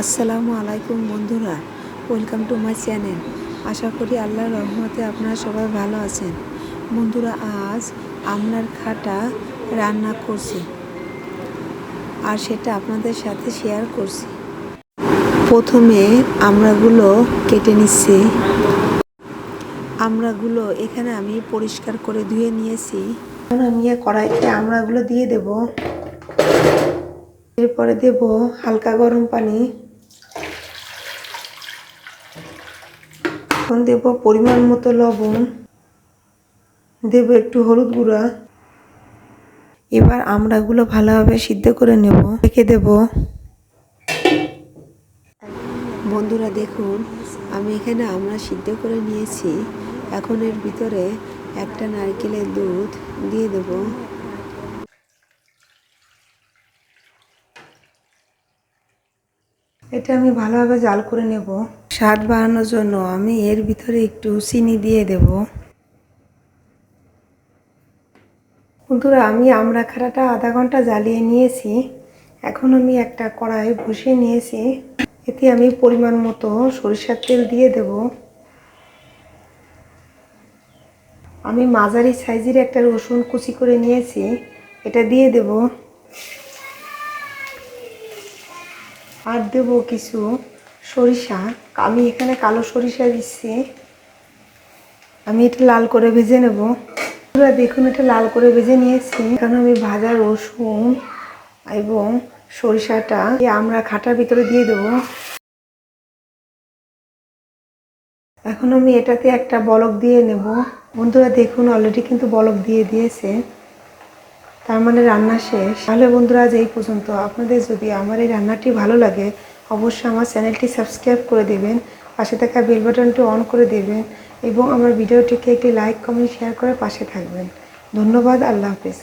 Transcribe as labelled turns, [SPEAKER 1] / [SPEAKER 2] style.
[SPEAKER 1] আসসালামু আলাইকুম বন্ধুরা, ওয়েলকাম টু মাই চ্যানেল। আশা করি আল্লাহর রহমতে আপনারা সবাই ভালো আছেন। বন্ধুরা, আজ আমনার খাটা রান্না করছি আর সেটা আপনাদের সাথে শেয়ার করছি। প্রথমে আমরাগুলো কেটে নিচ্ছি। আমরাগুলো এখানে আমি পরিষ্কার করে ধুয়ে নিয়েছি। এখন আমি কড়াইতে আমড়াগুলো দিয়ে দেব। এরপরে দেব হালকা গরম পানি। এখন দেব পরিমাণ মতো লবণ। দেব একটু হলুদ গুঁড়া। এবার আমড়াগুলো ভালোভাবে সিদ্ধ করে নেব। রেখে দেব। বন্ধুরা দেখুন, আমি এখানে আমরা সিদ্ধ করে নিয়েছি। এখন এর ভিতরে একটা নারকেলের দুধ দিয়ে দেব। এটা আমি ভালোভাবে জাল করে নেব। স্বাদ বাড়ানোর জন্য আমি এর ভিতরে একটু চিনি দিয়ে দেব। বন্ধুরা, আমি আমড়া খাড়াটা আধা ঘণ্টা জ্বালিয়ে নিয়েছি। এখন আমি একটা কড়াই বসিয়ে নিয়েছি। এতে আমি পরিমাণ মতো সরিষার তেল দিয়ে দেব। আমি মাঝারি সাইজের একটা রসুন কুচি করে নিয়েছি। এটা দিয়ে দেব। আর দেব কিছু সরিষা। আমি এখানে কালো সরিষা দিচ্ছি। আমি এটা লাল করে ভেজে নেব। দেখুন, এটা লাল করে ভেজে নিয়েছি। এখানে আমি ভাজা রসুন এবং সরিষাটা আমরা খাটার ভিতরে দিয়ে দেবো। এখন আমি এটাতে একটা বলক দিয়ে নেব। বন্ধুরা, দেখুন অলরেডি কিন্তু বলক দিয়ে দিয়েছে। তার মানে রান্না শেষ। তাহলে বন্ধুরা, আজ এই পর্যন্ত। আপনাদের যদি আমার এই রান্নাটি ভালো লাগে অবশ্যই আমার চ্যানেলটি সাবস্ক্রাইব করে দেবেন, পাশে থাকা বেল বাটনটি অন করে দেবেন এবং আমার ভিডিওটিকে একটি লাইক, কমেন্ট, শেয়ার করে পাশে থাকবেন। ধন্যবাদ, আল্লাহ হাফেজ।